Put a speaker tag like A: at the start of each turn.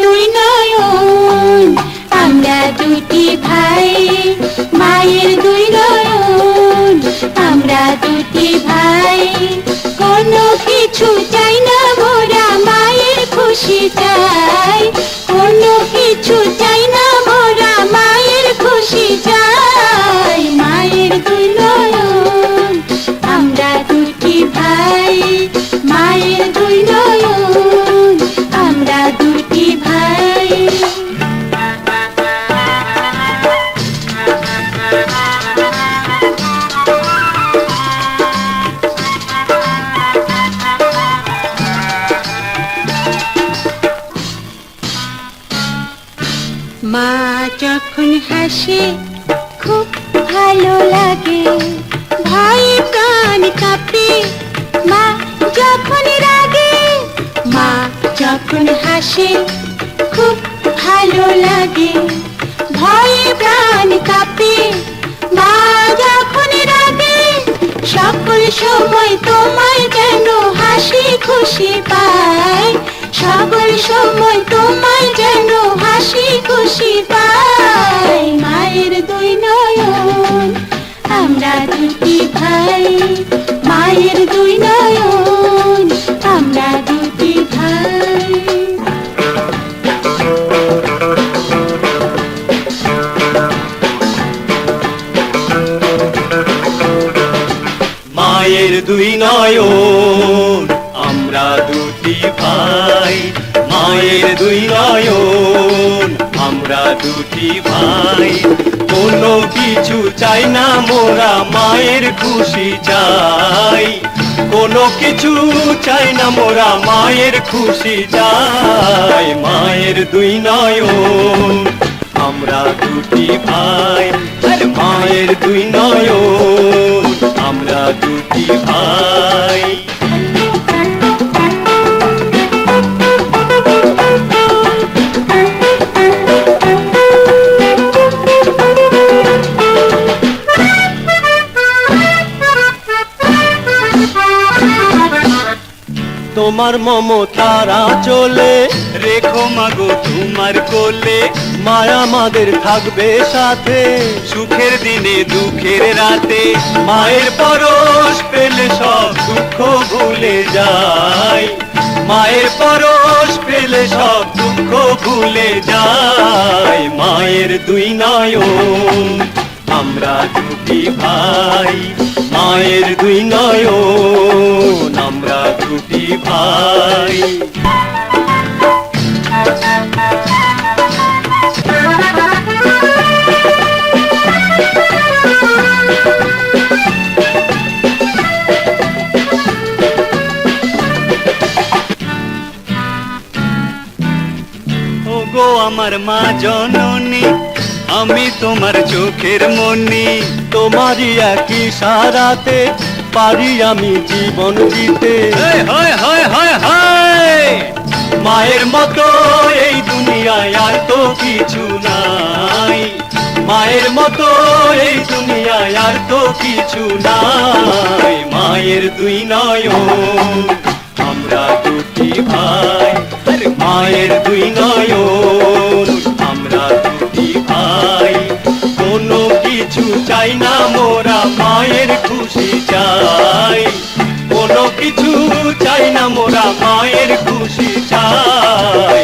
A: দুই নয়ন আমরা দুটি ভাই মায়ের দুই নয়ন আমরা দুটি ভাই। কোনো কিছু মা যখন হাসে, খুব ভালো লাগে। ভাই কান কাপে, মা যখন রাগে, মা যখন হাসে, খুব ভালো লাগে। ভয় প্রাণ কাঁপে দুটি ভাই, মায়ের দুই নয়ন, আমরা দুটি ভাই।
B: মায়ের দুই নয়ন, আমরা দুটি ভাই। মায়ের দুই নয়ন, আমরা দুটি ভাই। কিছু চাই না, মোরা মায়ের খুশি চাই। কোনো কিছু চাই না, মোরা মায়ের খুশি চাই। মায়ের দুই নয়ন, আমরা দুটি ভাই মায়ের দুই নয়ন, আমরা দুটি ভাই। তোমার মমতারা চলে। রেখো মাগো তোমার কোলে। মায়া আমাদের থাকবে সাথে। সুখের দিনে দুঃখের রাতে। মায়ের পরশ পেলে সব দুঃখ ভুলে যায়। মায়ের পরশ পেলে সব দুঃখ ভুলে যায়। মায়ের দুই নয়ন আমরা দুটি ভাই। মায়ের দুই নয়ন আমরা দুটি ভাই। গো আমার মা জননী আমি তোমার চোখের মনি তোমারই একই সারাতে পারি আমি জীবন দিতে মায়ের মতো এই দুনিয়ায় আর তো কিছু নাই। মায়ের মতো এই দুনিয়ায় আর তো কিছু নাই। মায়ের দুই নয়ন আমরা দুটি ভাই। মায়ের দুই নয়ন আমরা দুটি ভাই। কোনো কিছু চাই না মোরা। মায়ের খুশি চাই। কোনো কিছু চাই না মোরা মায়ের খুশি চাই।